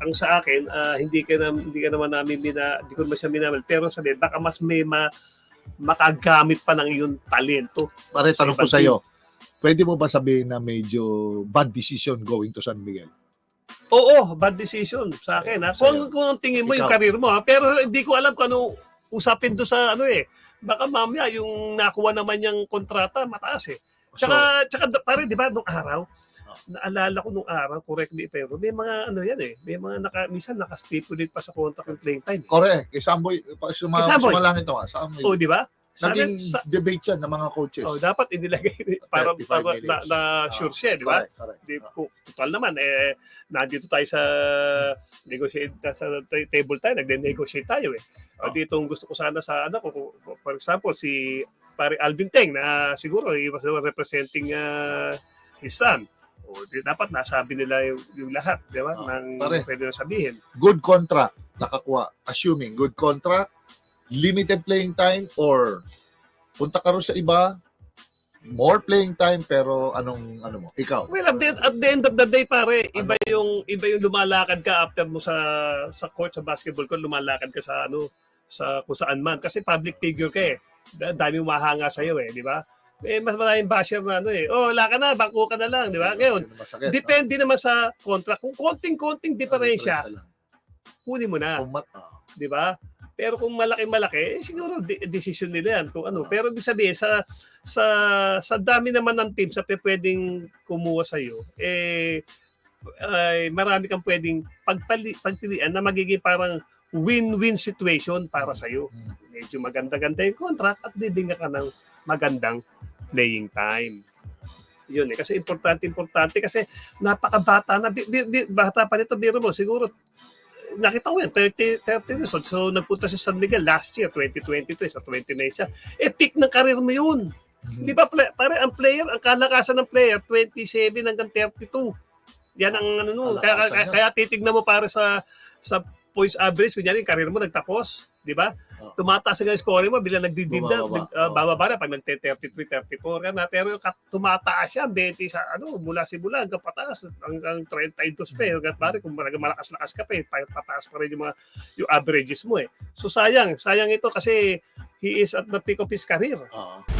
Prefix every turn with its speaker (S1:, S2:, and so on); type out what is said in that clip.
S1: ang sa akin, ah, hindi ka na, hindi ka naman namin mina, hindi ko naman siya minamahal. Pero sabi, baka mas may ma, makagamit pa ng iyong talento.
S2: Pare, tanong ko sa iyo. Pwede mo ba sabihin na medyo bad decision going to San Miguel?
S1: Oo, bad decision sa akin. Ha? Kung,
S2: Sa'yo.
S1: kung ang tingin mo yung
S2: Ikaw.
S1: karir mo, ha? pero hindi ko alam kung ano usapin do sa ano eh. Baka mamaya yung nakuha naman yung kontrata, mataas eh.
S2: So,
S1: Tsaka, tsaka da- pare, di ba, nung araw. Naalala ko nung araw, correct me pero may mga ano yan eh, may mga naka, minsan naka-stipulate pa sa contract yung playing time. eh.
S2: correct. Isamboy, pa- suma,
S1: Kay Samboy.
S2: sumalangit ako. Sa amin.
S1: O, di ba?
S2: Naging
S1: sa,
S2: debate yan ng mga coaches.
S1: oh, dapat inilagay para,
S2: 35
S1: para na, na
S2: Ah,
S1: sure siya, di ba?
S2: Correct, correct.
S1: Di,
S2: Ah.
S1: total naman, eh, nandito tayo sa negotiate, sa ta- table tayo, nagde-negotiate tayo eh.
S2: Oh.
S1: dito, ang gusto ko sana sa anak ko, for example, si pare Alvin Teng na siguro he was representing uh, his son. O di, dapat nasabi nila yung, yung lahat, di ba?
S2: Oh,
S1: Nang
S2: pare.
S1: pwede na sabihin.
S2: Good contract, nakakuha. Assuming good contract, limited playing time, or punta ka rin sa iba, more playing time, pero anong, ano mo? Ikaw.
S1: Well, at the, at the end of the day, pare, iba yung iba yung lumalakad ka after mo sa sa court sa basketball court, lumalakad ka sa ano sa kung saan man kasi public figure ka eh. Da- Daming mahanga sa iyo eh, di ba? Eh mas maraming basher na ano eh. Oh, wala ka na, bangko ka na lang, di ba? Ngayon,
S2: Masakit,
S1: depende naman sa contract. Kung konting-konting diferensya, kunin mo na,
S2: Kung mat- ah.
S1: di ba? Pero kung malaki-malaki, eh, siguro de- decision nila yan kung ano. Pero ibig sabihin sa sa sa dami naman ng teams na pe- pwedeng kumuha sa iyo, eh ay marami kang pwedeng pagpali, pagpilian na magiging parang win-win situation para sa iyo.
S2: Mm.
S1: Medyo maganda-ganda yung contract at bibigyan ka ng magandang playing time. Yun eh. Kasi importante-importante kasi napakabata na. Bi, bi, bi- bata pa nito, biro mo. Siguro, nakita ko yan, 30, 30 years old. So, nagpunta sa San Miguel last year, 2023. So, 29 siya. Eh, peak ng karir mo yun.
S2: Mhm.
S1: Di ba, play, pare, ang player, ang kalakasan ng player, 27 hanggang 32. Yan ang ano no. Kaya, kaya, kaya titignan mo para sa sa points average, kunyari, yung karir mo nagtapos, di ba?
S2: Oo.
S1: Tumataas ang scoring mo, bila nagdidib na,
S2: Bumababa.
S1: nag, uh, bababa na pag nagte-33, 34 ka na. Pero tumataas siya, 20 sa, ano, mula simula hanggang pataas, hanggang 32 pa eh. Hanggang pare, kung malakas-lakas ka pa eh, pa- pataas pa rin yung mga, yung averages mo eh. So sayang, sayang ito kasi he is at the peak of his career.
S2: Ah.